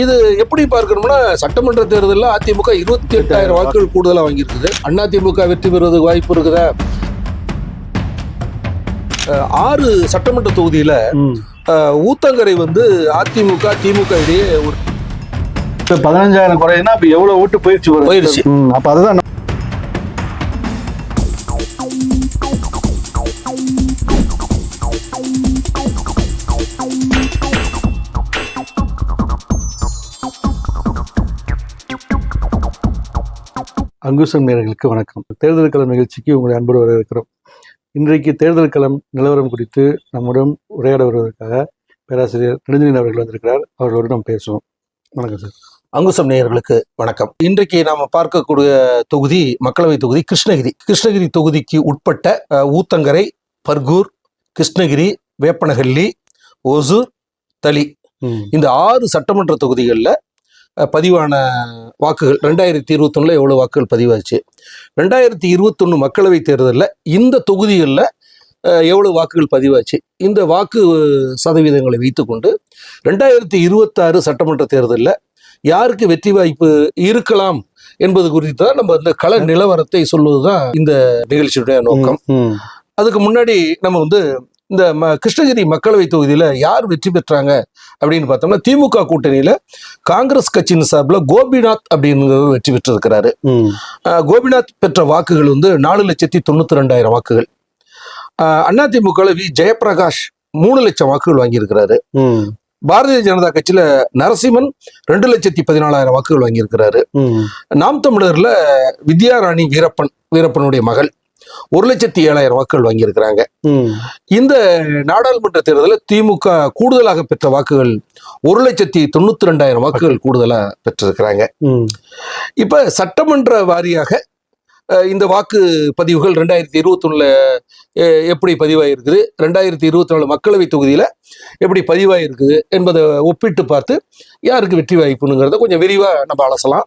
இது எப்படி பார்க்கணும்னா சட்டமன்ற தேர்தலில் அதிமுக இருபத்தி எட்டாயிரம் வாக்குகள் கூடுதலாக வாங்கியிருக்குது. அதிமுக வெற்றி பெறுவதற்கு வாய்ப்பு இருக்குதா? ஆறு சட்டமன்ற தொகுதியில ஊத்தங்கரை வந்து அதிமுக திமுக இடையே ஒரு பதினஞ்சாயிரம் குறையுதுன்னா அப்ப எவ்வளவு ஓட்டு போயிடுச்சு போயிருச்சு. அப்ப அதுதான் அங்குசம் நேயர்களுக்கு வணக்கம். தேர்தல் களம் நிகழ்ச்சிக்கு உங்களை அன்போடு வரவேற்கிறோம். இன்றைக்கு தேர்தல் களம் நிலவரம் குறித்து நம்முடன் உரையாட வருவதற்காக பேராசிரியர் நெடுஞ்சலின் அவர்கள் வந்திருக்கிறார். அவர்களோடு நாம் பேசுவோம். வணக்கம் சார். அங்குசம் நேயர்களுக்கு வணக்கம். இன்றைக்கு நாம பார்க்கக்கூடிய தொகுதி மக்களவை தொகுதி கிருஷ்ணகிரி. கிருஷ்ணகிரி தொகுதிக்கு உட்பட்ட ஊத்தங்கரை பர்கூர் கிருஷ்ணகிரி வேப்பனஹள்ளி ஒசூர் தளி. இந்த ஆறு சட்டமன்ற தொகுதிகளில் பதிவான வாக்குகள் ரெண்டாயிரத்தி இருபத்தொன்னுல எவ்வளோ வாக்குகள் பதிவாச்சு? ரெண்டாயிரத்தி இருபத்தொன்று மக்களவை தேர்தலில் இந்த தொகுதிகளில் எவ்வளோ வாக்குகள் பதிவாச்சு? இந்த வாக்கு சதவீதங்களை வைத்துக்கொண்டு ரெண்டாயிரத்தி இருபத்தாறு சட்டமன்ற தேர்தலில் யாருக்கு வெற்றி வாய்ப்பு இருக்கலாம் என்பது குறித்து தான் நம்ம இந்த கள நிலவரத்தை சொல்வது தான் இந்த நிகழ்ச்சியுடைய நோக்கம். அதுக்கு முன்னாடி நம்ம வந்து இந்த ம கிருஷ்ணகிரி மக்களவை தொகுதியில் யார் வெற்றி பெற்றாங்க அப்படின்னு பார்த்தோம்னா திமுக கூட்டணியில் காங்கிரஸ் கட்சியின் சார்பில் கோபிநாத் அப்படிங்கிறவர் வெற்றி பெற்றிருக்கிறாரு. கோபிநாத் பெற்ற வாக்குகள் வந்து நாலு லட்சத்தி தொண்ணூற்றி ரெண்டாயிரம் வாக்குகள் அஹ் அதிமுகவில் வி ஜெயபிரகாஷ் மூணு லட்சம் வாக்குகள் வாங்கியிருக்கிறாரு. பாரதிய ஜனதா கட்சியில் நரசிம்மன் ரெண்டு லட்சத்தி பதினாலாயிரம் வாக்குகள் வாங்கியிருக்கிறாரு. நாம் தமிழர்ல வித்யாராணி வீரப்பன் வீரப்பனுடைய மகள். ஒரு லட்சத்தி ஏழாயிரம் வாக்குகள் வாங்கியிருக்கிறாங்க. இந்த நாடாளுமன்ற தேர்தலில் திமுக கூடுதலாக பெற்ற வாக்குகள் ஒரு லட்சத்தி தொண்ணூத்தி ரெண்டாயிரம் வாக்குகள் கூடுதலா பெற்றிருக்கிறாங்க. இப்ப சட்டமன்ற வாரியாக இந்த வாக்கு பதிவுகள் ரெண்டாயிரத்தி இருபத்தொன்னுல எப்படி பதிவாயிருக்குது? ரெண்டாயிரத்தி இருபத்தி நாலு மக்களவை தொகுதியில எப்படி பதிவாயிருக்குது என்பதை ஒப்பிட்டு பார்த்து யாருக்கு வெற்றி வாய்ப்புங்கிறத கொஞ்சம் விரிவா நம்ம அலசலாம்.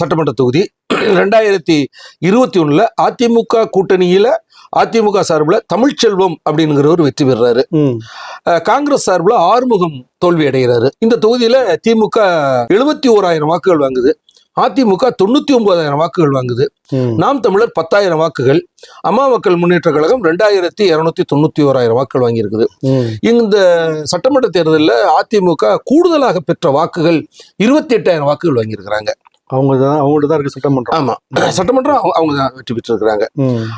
சட்டமன்ற தொகுதி. ரெண்டாயிரத்தி இருபத்தி ஒண்ணுல அதிமுக கூட்டணியில அதிமுக சார்பில் தமிழ்ச்செல்வம் அப்படிங்கிறவர் வெற்றி பெறுறாரு. காங்கிரஸ் சார்பில் ஆறுமுகம் தோல்வி அடைகிறாரு. இந்த தொகுதியில திமுக எழுபத்தி ஓராயிரம் வாக்குகள் வாங்குது. அதிமுக தொண்ணூத்தி ஒன்பதாயிரம் வாக்குகள் வாங்குது. நாம் தமிழர் பத்தாயிரம் வாக்குகள். அம்மா மக்கள் முன்னேற்ற கழகம் ரெண்டாயிரத்தி இருநூத்தி தொண்ணூத்தி ஓராயிரம் வாக்குகள் வாங்கியிருக்குது. இந்த சட்டமன்ற தேர்தலில் அதிமுக கூடுதலாக பெற்ற வாக்குகள் இருபத்தி எட்டாயிரம் வாக்குகள் வாங்கியிருக்கிறாங்க. அவங்க தான் அவங்கள்ட்ட தான் இருக்கு சட்டமன்றம் ஆமா. சட்டமன்றம் அவங்க- அவங்க தான் வெற்றி பெற்றிருக்கிறாங்க.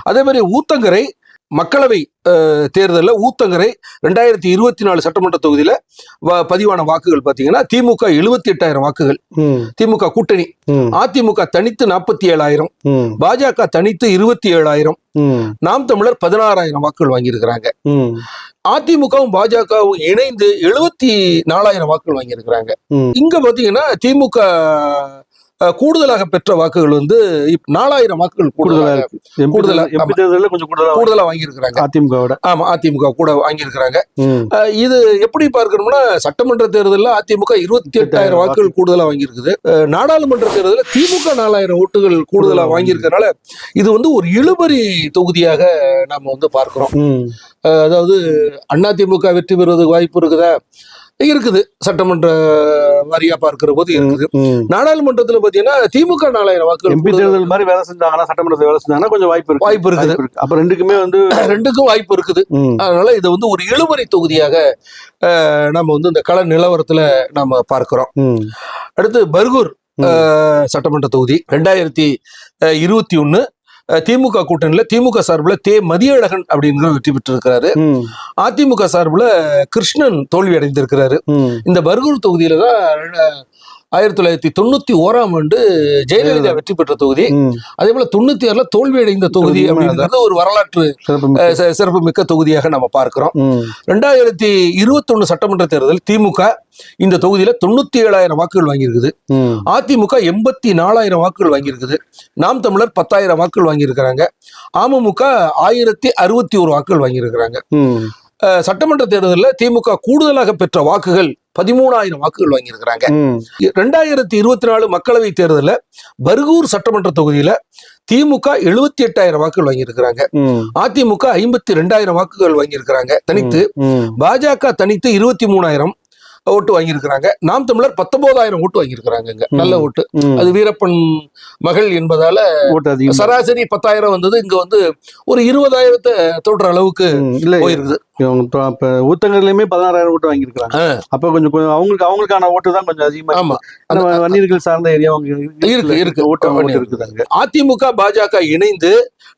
அதே மாதிரி ஊத்தங்கரை மக்களவை தேர்தலில் ஊத்தங்கரை ரெண்டாயிரத்தி இருபத்தி நாலு சட்டமன்ற தொகுதியில பதிவான வாக்குகள் பார்த்தீங்கன்னா திமுக எழுபத்தி எட்டாயிரம் வாக்குகள். திமுக கூட்டணி. அதிமுக தனித்து நாற்பத்தி ஏழாயிரம். பாஜக தனித்து இருபத்தி ஏழாயிரம். நாம் தமிழர் பதினாறாயிரம் வாக்குகள் வாங்கியிருக்கிறாங்க. அதிமுகவும் பாஜகவும் இணைந்து எழுபத்தி நாலாயிரம் வாக்குகள் வாங்கியிருக்கிறாங்க. இங்க பாத்தீங்கன்னா திமுக கூடுதலாக பெற்ற வாக்குகள் வந்து நாலாயிரம் வாக்குகள் கூடுதலா கூடுதலாக இருக்கு. எம்பி கூடுதலா, தேர்தல் எம்பி தேர்தலில் கொஞ்சம் கூடுதலா கூடுதலா வாங்கியிருக்கிறாங்க. அதிமுகவோட. ஆமா அதிமுக கூட வாங்கியிருக்கிறாங்க. இது எப்படி பார்க்கணும்னா சட்டமன்ற தேர்தலில் அதிமுக இருபத்தி எட்டாயிரம் வாக்குகள் கூடுதலா வாங்கியிருக்குது. நாடாளுமன்ற தேர்தலில் திமுக நாலாயிரம் ஓட்டுகள் கூடுதலா வாங்கியிருக்கறனால இது வந்து ஒரு இழுபறி தொகுதியாக நாம வந்து பார்க்கிறோம். அதாவது அதிமுக வெற்றி பெறுவதற்கு வாய்ப்பு இருக்குதா? இருக்குது. சட்டமன்ற வாரியா பார்க்கிற போது இருக்குது. நாடாளுமன்றத்துல பாத்தீங்கன்னா திமுக நாலாயிரம் வாக்குகள் எம்பி தேர்தல் மாதிரி வேலை செஞ்சாங்கன்னா சட்டமன்றத்தில் வேலை செஞ்சாங்கன்னா கொஞ்சம் வாய்ப்பு இருக்கு. வாய்ப்பு இருக்குது. இருக்கு. அப்ப ரெண்டுக்குமே வந்து ரெண்டுக்கும் வாய்ப்பு இருக்குது. அதனால இதை வந்து ஒரு இழுபறி தொகுதியாக நம்ம வந்து இந்த கள நிலவரத்துல நாம பார்க்கிறோம். அடுத்து பர்கூர் சட்டமன்ற தொகுதி ரெண்டாயிரத்தி இருபத்தி ஒன்னு திமுக கூட்டணியில் திமுக சார்பில் தே. மதியழகன் அப்படிங்கிற வெற்றி பெற்றிருக்கிறாரு. அதிமுக சார்பில் கிருஷ்ணன் தோல்வி அடைந்திருக்கிறாரு இந்த பர்கூர் தொகுதியில தான் ஆயிரத்தி தொள்ளாயிரத்தி தொண்ணூத்தி ஓராம் ஆண்டு ஜெயலலிதா வெற்றி பெற்ற தொகுதி. அதே போல தொண்ணூத்தி ஆறுல தோல்வி அடைந்த தொகுதி அப்படிங்கிறது ஒரு வரலாற்று சிறப்பு மிக்க. தொகுதியாக நம்ம பார்க்கிறோம். ரெண்டாயிரத்தி இருபத்தொன்னு சட்டமன்ற தேர்தல் திமுக இந்த தொகுதியில தொண்ணூத்தி ஏழாயிரம் வாக்குகள் வாங்கியிருக்குது. அதிமுக எண்பத்தி நாலாயிரம் வாக்குகள் வாங்கியிருக்குது. நாம் தமிழர் பத்தாயிரம் வாக்குகள் வாங்கியிருக்கிறாங்க. அமமுக ஆயிரத்தி அறுபத்தி ஒரு வாக்குகள் வாங்கியிருக்கிறாங்க. சட்டமன்ற தேர்தலில் திமுக கூடுதலாக பெற்ற வாக்குகள் பதிமூணாயிரம் வாக்குகள் வாங்கியிருக்கிறாங்க. ரெண்டாயிரத்தி இருபத்தி நாலு மக்களவை தேர்தலில் பர்கூர் சட்டமன்ற தொகுதியில திமுக எழுபத்தி எட்டாயிரம் வாக்குகள் வாங்கியிருக்கிறாங்க. அதிமுக ஐம்பத்தி ரெண்டாயிரம் வாக்குகள் வாங்கியிருக்கிறாங்க தனித்து. பாஜக தனித்து இருபத்தி மூணாயிரம் ஓட்டு வாங்கியிருக்கிறாங்க. நாம் தமிழர் பத்தொன்பதாயிரம் ஓட்டு வாங்கியிருக்கிறாங்க நல்ல ஓட்டு. அது வீரப்பன் மகள் என்பதால சராசரி பத்தாயிரம் வந்தது. இங்க வந்து ஒரு இருபதாயிரத்தை தொடுற அளவுக்கு போயிருக்குது. ஊத்தங்கரையிலுமே பதினாறாயிரம் ஓட்டு வாங்கியிருக்காங்க அப்ப கொஞ்சம் அவங்களுக்கு அவங்களுக்கான ஓட்டு தான் கொஞ்சம் அதிகமா ஆமா. வன்னியர்கள் சார்ந்த ஏரியா இருக்கு, இருக்கு. ஓட்டு. இருக்குதாங்க. அதிமுக பாஜக இணைந்து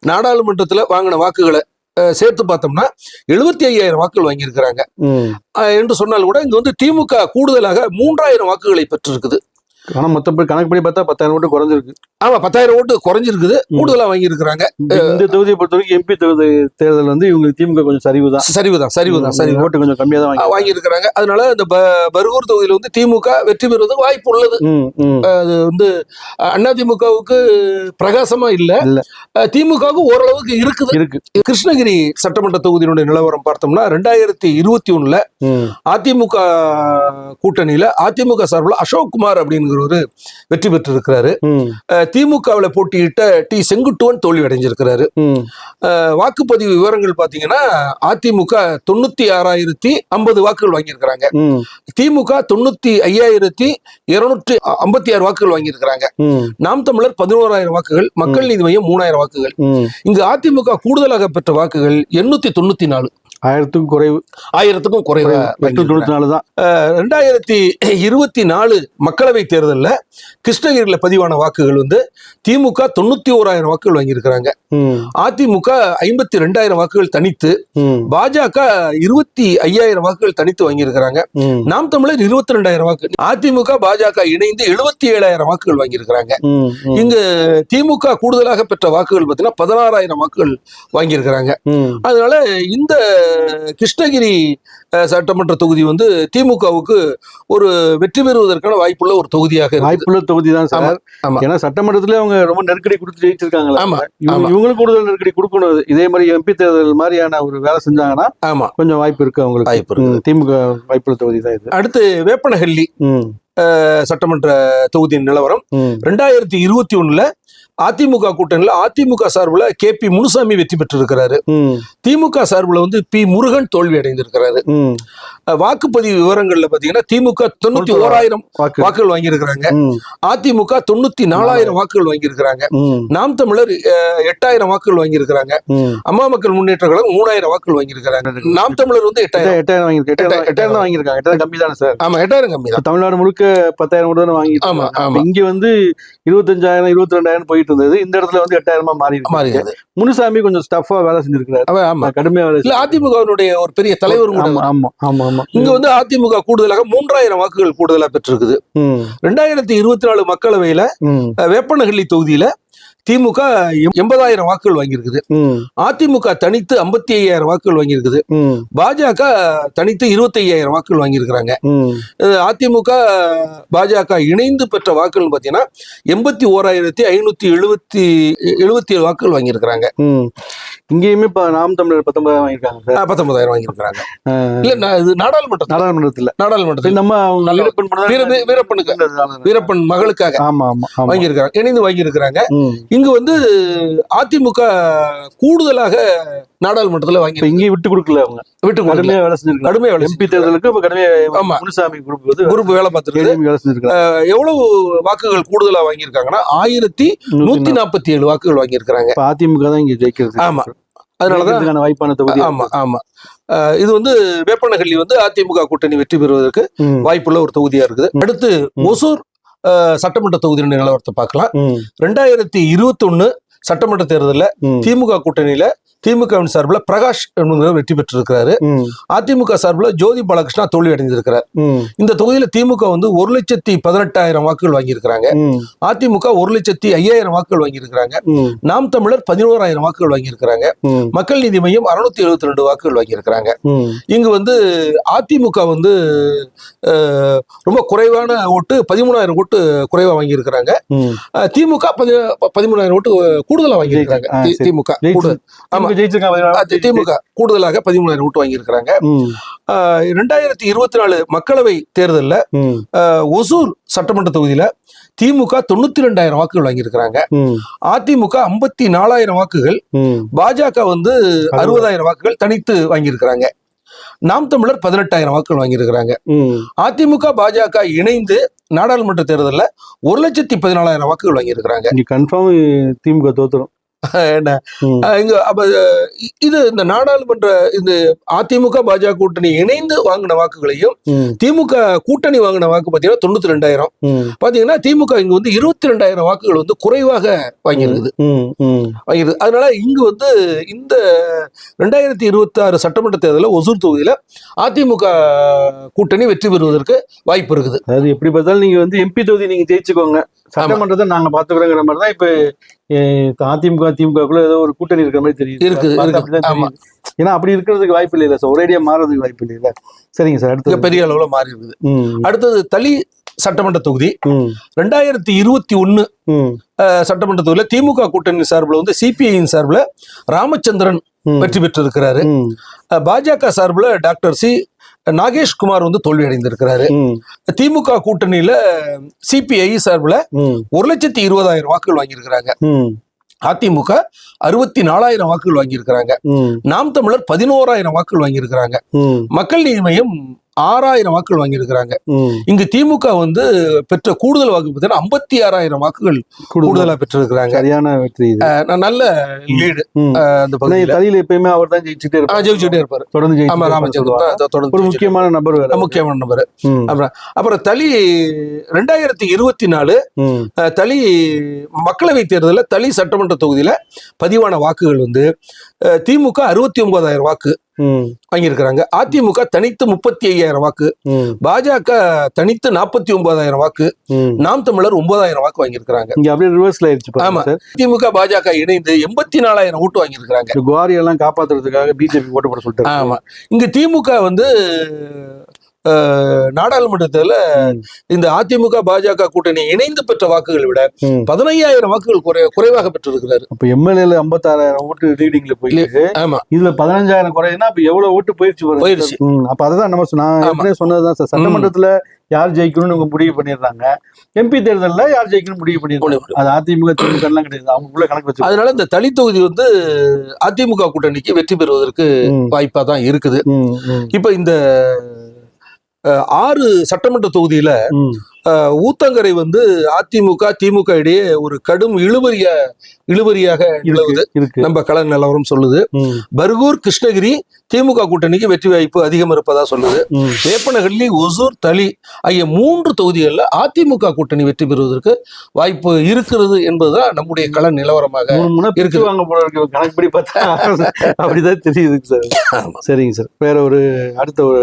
நாடாளுமன்றத்துல வாங்கின வாக்குகளை சேர்த்து பார்த்தோம்னா எழுபத்தி ஐயாயிரம் வாக்குகள் வாங்கியிருக்கிறாங்க. என்று சொன்னால் கூட இங்க வந்து திமுக கூடுதலாக மூன்றாயிரம் வாக்குகளை பெற்றிருக்குது. ஆனா மொத்தம் போய் கணக்குப்படி பார்த்தா பத்தாயிரம் ஓட்டு குறைஞ்சிருக்கு. ஆமா பத்தாயிரம் ஓட்டு குறைஞ்சிருக்குது. கூடுதலா வாங்கியிருக்கிறாங்க. இந்த- இந்த தொகுதியை பொறுத்த வரைக்கும் எம்பி தொகுதி தேர்தல் வந்து இவங்களுக்கு திமுக கொஞ்சம் சரிவு தான் சரிவுதான் சரிவுதான். சரிவு ஓட்டு கொஞ்சம் கம்மியா தான் வாங்கி வாங்கியிருக்கிறாங்க. அதனால இந்த பர்கூர் தொகுதியில வந்து திமுக வெற்றி பெறுவதற்கு வாய்ப்பு உள்ளது. அது வந்து அண்ணா திமுகவுக்கு பிரகாசமா இல்ல. திமுகவுக்கு ஓரளவுக்கு இருக்குது. இருக்கு. கிருஷ்ணகிரி சட்டமன்ற தொகுதியினுடைய நிலவரம் பார்த்தோம்னா ரெண்டாயிரத்தி இருபத்தி ஒண்ணுல. அதிமுக கூட்டணியில அதிமுக சார்பில் அசோக்குமார் அப்படிங்கிறவரு வெற்றி பெற்றிருக்கிறாரு. திமுகவுல போட்டியிட்ட டி செங்குட்டுவன் தோல்வி அடைஞ்சிருக்கிறாரு வாக்குப்பதிவு விவரங்கள் பாத்தீங்கன்னா அதிமுக தொண்ணூத்தி ஆறாயிரத்தி ஐம்பது வாக்குகள் வாங்கியிருக்கிறாங்க. திமுக தொண்ணூத்தி ஐயாயிரத்தி இருநூற்றி ஐம்பத்தி ஆறு வாக்குகள் வாங்கியிருக்கிறாங்க. நாம் தமிழர் பதினோராயிரம் வாக்குகள் மக்கள் நீதி மையம் மூணாயிரம் வாக்குகள். இங்கு அதிமுக கூடுதலாக பெற்ற வாக்குகள் எண்ணூத்தி தொண்ணூத்தி நாலு. ஆயிரத்துக்கும் குறைவு ஆயிரத்துக்கும் குறைவா. தொண்ணூத்தி நாலு தான் ரெண்டாயிரத்தி இருபத்தி நாலு மக்களவை தேர்தலில் கிருஷ்ணகிரியில் பதிவான வாக்குகள் வந்து திமுக தொண்ணூத்தி ஓராயிரம் வாக்குகள் வாங்கியிருக்கிறாங்க. அதிமுக ஐம்பத்தி ரெண்டாயிரம் வாக்குகள் தனித்து. பாஜக இருபத்தி ஐயாயிரம் வாக்குகள் தனித்து வாங்கியிருக்கிறாங்க. நாம் தமிழர் இருபத்தி ரெண்டாயிரம் வாக்கு அதிமுக பாஜக இணைந்து எழுபத்தி ஏழாயிரம் வாக்குகள் வாங்கியிருக்கிறாங்க. இங்கு திமுக கூடுதலாக பெற்ற வாக்குகள் பார்த்தீங்கன்னா பதினாறாயிரம் வாக்குகள் வாங்கியிருக்கிறாங்க. அதனால இந்த கிருஷ்ணகிரி சட்டமன்ற தொகுதி வந்து திமுகவுக்கு ஒரு வெற்றி பெறுவதற்கான வாய்ப்புள்ள ஒரு தொகுதியாக வாய்ப்புள்ள தொகுதி தான் சார். ஏன்னா சட்டமன்றத்திலே அவங்க ரொம்ப நெருக்கடி கொடுத்து ஜெயிச்சிருக்காங்களா? ஆமா, இவங்க ஆமா. இவங்களுக்கு கூடுதல் நெருக்கடி கொடுக்கணும். இதே மாதிரி எம்பி தேர்தல் மாதிரியான ஒரு வேலை செஞ்சாங்கன்னா ஆமா. கொஞ்சம் வாய்ப்பு இருக்கு அவங்களுக்கு. வாய்ப்பு திமுக வாய்ப்புள்ள தொகுதி தான் இது. அடுத்து வேப்பனஹள்ளி சட்டமன்ற தொகுதியின் நிலவரம். ரெண்டாயிரத்தி இருபத்தி ஒண்ணுல அதிமுக கூட்டணியில் அதிமுக சார்பில் கே பி முனுசாமி வெற்றி பெற்றிருக்கிறாரு. திமுக சார்பில் வந்து பி முருகன் தோல்வி அடைந்திருக்கிறாரு. வாக்குப்பதிவு விவரங்கள்ல பாத்தீங்கன்னா திமுக தொண்ணூத்தி ஓராயிரம் வாக்கு. வாக்குகள் வாங்கியிருக்கிறாங்க. அதிமுக தொண்ணூத்தி நாலாயிரம் வாக்குகள் வாங்கியிருக்கிறாங்க. நாம் தமிழர் எட்டாயிரம் வாக்குகள் வாங்கியிருக்கிறாங்க. அம்மா மக்கள் முன்னேற்ற கழகம் மூணாயிரம் வாக்குகள் வாங்கியிருக்கிறாங்க. நாம் தமிழர் வந்து எட்டாயிரம். எட்டாயிரம் வாங்கியிருக்காங்க. எட்டாயிரம் கம்மி தானே சார்? ஆமா எட்டாயிரம் கம்மி தான். தமிழ்நாடு முழுக்க பத்தாயிரம் கூட வாங்கிட்டு ஆமா. ஆமா. இங்க வந்து இருபத்தஞ்சாயிரம் இருபத்தி ரெண்டாயிரம் போயிட்டு இருந்தது. இந்த இடத்துல வந்து எட்டாயிரமா மாறி மாறியது முனுசாமி கொஞ்சம் ஸ்டஃபா வேலை செஞ்சிருக்கிறாரு. ஆமா. கடுமையா வேலை இல்ல அதிமுகவினுடைய ஒரு பெரிய தலைவரும் கூட ஆமா ஆமா ஆமா இங்க வந்து அதிமுக கூடுதலாக மூன்றாயிரம் வாக்குகள் கூடுதலா பெற்றிருக்குது. ரெண்டாயிரத்தி இருபத்தி நாலு மக்களவையில வேப்பனஹள்ளி தொகுதியில திமுக எண்பதாயிரம் வாக்குகள் வாங்கியிருக்குது. அதிமுக தனித்து ஐம்பத்தி ஐயாயிரம் வாக்குகள் வாங்கியிருக்குது. பாஜக தனித்து இருபத்தி ஐயாயிரம் வாக்குகள் வாங்கியிருக்கிறாங்க. அதிமுக பாஜக இணைந்து பெற்ற வாக்குகள் பார்த்தீங்கன்னா எண்பத்தி ஓராயிரத்தி ஐநூத்தி எழுபத்தி எழுபத்தி ஏழு வாக்குகள் வாங்கியிருக்கிறாங்க. இங்கேயுமே இப்ப நாம் தமிழர் பத்தொன்பதாயிரம் வாங்கியிருக்காங்க சார். பத்தொன்பதாயிரம் வாங்கியிருக்கிறாங்க. அஹ், இல்ல இது நாடாளுமன்றம் நாடாளுமன்றத்துல. நாடாளுமன்றத்தில். நம்ம வீரப்பன் வீரப்பனுக்கு. வீரப்பன் மகளுக்காக ஆமா ஆமா வாங்கியிருக்கிறாங்க. இணைந்து வாங்கியிருக்கிறாங்க. ம். இங்கு வந்து அதிமுக கூடுதலாக நாடாளுமன்றத்துல வாங்கி இங்கேயும் விட்டு கொடுக்கல அவங்க. விட்டு கொடுக்கல. கடுமையா வேலை செஞ்சிருக்காங்க. கடுமையா வேலை எம்பி தேர்தலுக்கு இப்ப கடுமையா ஆமா. முனுசாமி குரூப் வந்து குரூப் வேலை பார்த்துருக்கு வேலை செஞ்சிருக்காங்க. எவ்வளவு வாக்குகள் கூடுதலா வாங்கியிருக்காங்கன்னா ஆயிரத்தி நூத்தி நாற்பத்தி ஏழு வாக்குகள் வாங்கியிருக்கிறாங்க. இப்ப அதிமுக தான் இங்க ஜெயிக்கிறது. ஆமா. அதனாலதான் வாய்ப்பான தொகுதி ஆமா ஆமா. இது வந்து வேப்பனஹள்ளி வந்து அதிமுக கூட்டணி வெற்றி பெறுவதற்கு வாய்ப்புள்ள ஒரு தொகுதியா இருக்குது. அடுத்து ஒசூர் சட்டமன்ற தொகுதியினுடைய நிலவரத்தை பார்க்கலாம். ரெண்டாயிரத்தி இருபத்தி ஒண்ணு சட்டமன்ற தேர்தலில் திமுக கூட்டணியில திமுகவின் சார்பில் பிரகாஷ் என்பவர் வெற்றி பெற்றிருக்கிறாரு. அதிமுக சார்பில் ஜோதி பாலகிருஷ்ணா தோல்வி அடைந்திருக்கிறார் இந்த தொகுதியில் திமுக வந்து ஒரு லட்சத்தி பதினெட்டாயிரம் வாக்குகள் வாங்கியிருக்கிறாங்க. அதிமுக ஒரு லட்சத்தி ஐயாயிரம் வாக்குகள் வாங்கியிருக்கிறாங்க. நாம் தமிழர் பதினோராயிரம் வாக்குகள் வாங்கியிருக்கிறாங்க. மக்கள் நீதி மையம் அறுநூத்தி எழுபத்தி ரெண்டு வாக்குகள் வாங்கியிருக்கிறாங்க. இங்கு வந்து அதிமுக வந்து ரொம்ப குறைவான ஓட்டு பதிமூணாயிரம் ஓட்டு குறைவா வாங்கியிருக்கிறாங்க. திமுக பதி- பதிமூணாயிரம் ஓட்டு கூடுதலா வாங்கியிருக்கிறாங்க. திமுக ஆமா. திமுக கூடுதலாக பதிமூணாயிரம் ஓட்டு வாங்கியிருக்கிறாங்க. ரெண்டாயிரத்தி இருபத்தி நாலு மக்களவை தேர்தலில் ஒசூர் சட்டமன்ற தொகுதியில திமுக தொண்ணூத்தி ரெண்டாயிரம் வாக்குகள் வாங்கியிருக்கிறாங்க. அதிமுக ஐம்பத்தி நாலாயிரம் வாக்குகள். பாஜக வந்து அறுபதாயிரம். வாக்குகள் தனித்து வாங்கியிருக்கிறாங்க. நாம் தமிழர் பதினெட்டாயிரம் வாக்குகள் வாங்கியிருக்கிறாங்க. அதிமுக பாஜக இணைந்து நாடாளுமன்ற தேர்தலில் ஒரு லட்சத்தி பதினாலாயிரம் வாக்குகள் வாங்கியிருக்கிறாங்க. கன்ஃபார்ம் திமுக தோத்துரும். என்ன? இங்க அப்ப இது இந்த நாடாளுமன்ற இந்த அதிமுக பாஜக கூட்டணி இணைந்து வாங்கின வாக்குகளையும் திமுக கூட்டணி வாங்கின வாக்கு பார்த்தீங்கன்னா தொண்ணூத்தி ரெண்டாயிரம். பாத்தீங்கன்னா திமுக இங்க வந்து இருபத்தி ரெண்டாயிரம் வாக்குகள் வந்து குறைவாக வாங்கியிருக்குது. வாங்கியிருது அதனால இங்கு வந்து இந்த ரெண்டாயிரத்தி இருபத்தி ஆறு சட்டமன்ற தேர்தலில் ஒசூர் தொகுதியில அதிமுக கூட்டணி வெற்றி பெறுவதற்கு வாய்ப்பு இருக்குது. அதாவது எப்படி பார்த்தாலும் நீங்க வந்து எம்பி தொகுதி நீங்க ஜெயிச்சுக்கோங்க. சட்டமன்றத்தை நாங்க பாத்துக்கிறோங்கிற மாதிரி தான் இப்ப அதிமுக திமுகக்குள்ள ஏதோ ஒரு கூட்டணி இருக்கிற மாதிரி தெரியுது இருக்குது. ஏன்னா அப்படி இருக்கிறதுக்கு வாய்ப்பு இல்லை சார். ஒரேடியா மாறதுக்கு வாய்ப்பு இல்லை சரிங்க சார் அடுத்து பெரிய அளவுல மாறி இருக்குது. அடுத்தது தளி சட்டமன்ற தொகுதி. ரெண்டாயிரத்தி இருபத்தி ஒன்னு சட்டமன்ற தொகுதியில் திமுக கூட்டணி சார்பில் வந்து சிபிஐயின் சார்பில் ராமச்சந்திரன் வெற்றி பெற்றிருக்கிறாரு. பாஜக சார்பில் டாக்டர் சி நாகேஷ்குமார் வந்து தோல்வி அடைந்திருக்கிறாரு திமுக கூட்டணியில சிபிஐ சார்பில் ஒரு லட்சத்தி இருபதாயிரம் வாக்குகள் வாங்கியிருக்கிறாங்க. அதிமுக அறுபத்தி நாலாயிரம் வாக்குகள் வாங்கியிருக்கிறாங்க. நாம் தமிழர் பதினோராயிரம் வாக்குகள் வாங்கியிருக்கிறாங்க. மக்கள் நீதி மையம் ஆறாயிரம் வாக்குகள் வாங்கியிருக்கிறாங்க. இங்கு திமுக வந்து பெற்ற கூடுதல் வாக்கு பார்த்தீங்கன்னா ஐம்பத்தி ஆறாயிரம் வாக்குகள் கூடுதலா. பெற்றிருக்கிறாங்க. சரியான வெற்றி நல்ல லீடு. அந்த பகுதியில். தலையில எப்பயுமே அவர் தான் ஜெயிச்சுட்டே இருப்பார். ஜெயிச்சுட்டே இருப்பாரு. தொடர்ந்து ஆமா ராமச்சந்திரன் தொடர்ந்து ஒரு முக்கியமான நபர். முக்கியமான நபர். ம், அப்புறம் தளி ரெண்டாயிரத்தி இருபத்தி நாலு தளி மக்களவை தேர்தலில் தளி சட்டமன்ற தொகுதியில பதிவான வாக்குகள் வந்து திமுக அறுபத்தி ஒன்பதாயிரம் வாக்கு வாங்கியிருக்கிறாங்க. அதிமுக தனித்து முப்பத்தி ஐயாயிரம் வாக்கு. பாஜக தனித்து நாற்பத்தி ஒன்பதாயிரம் வாக்கு. நாம் தமிழர் ஒன்பதாயிரம் வாக்கு வாங்கியிருக்கிறாங்க. இங்க அப்படியே ரிவர்ஸ்ல ஆயிடுச்சு ஆமா. திமுக பாஜக இணைந்து எண்பத்தி நாலாயிரம் ஓட்டு வாங்கியிருக்கிறாங்க. குவாரி எல்லாம் காப்பாத்துறதுக்காக பிஜேபி ஓட்டு போட சொல்லிட்டாரு ஆமா. இங்க திமுக வந்து அஹ், நாடாளுமன்ற தேர்தலில் ம், இந்த அதிமுக பாஜக கூட்டணி இணைந்து பெற்ற வாக்குகளை விட. பதினையாயிரம் வாக்குகள் குறை குறைவாக பெற்றிருக்கிறாரு. அப்ப எம்எல்ஏல ஐம்பத்தாறாயிரம் ஓட்டு லீடிங்ல போயிருக்கு ஆமா. இதுல பதினஞ்சாயிரம் குறையுதுன்னா அப்ப எவ்வளவு ஓட்டு போயிருச்சு. போயிருச்சு. அப்ப அதுதான் நம்ம நான் சொன்னதுதான் சார். சட்டமன்றத்துல யார் ஜெயிக்கணும்னு இவங்க முடிவு பண்ணிடுறாங்க. எம்பி தேர்தல்ல யார் ஜெயிக்கணும் முடிவு பண்ணிடுறாங்க. அது அதிமுக திமுக எல்லாம் கிடையாது. அவங்களுக்குள்ள கணக்கு வச்சு அதனால இந்த தளி தொகுதி வந்து அதிமுக கூட்டணிக்கு வெற்றி பெறுவதற்கு வாய்ப்பா தான் இருக்குது. இப்ப இந்த ஆறு சட்டமன்ற தொகுதியில ஊத்தங்கரை வந்து அதிமுக திமுக இடையே ஒரு கடும் இழுபறிய இழுபறியாக நிலவுது. நம்ம கள நிலவரம் சொல்லுது. பர்கூர் கிருஷ்ணகிரி திமுக கூட்டணிக்கு வெற்றி வாய்ப்பு அதிகம் இருப்பதா சொல்லுது. வேப்பனஹள்ளி ஒசூர் தளி ஆகிய மூன்று தொகுதிகளில் அதிமுக கூட்டணி வெற்றி பெறுவதற்கு வாய்ப்பு இருக்கிறது என்பதுதான் நம்முடைய கள நிலவரமாக இருக்கு. கணக்குப்படி பார்த்தா அப்படிதான் தெரியுது சார். சரிங்க சார். வேற ஒரு அடுத்த ஒரு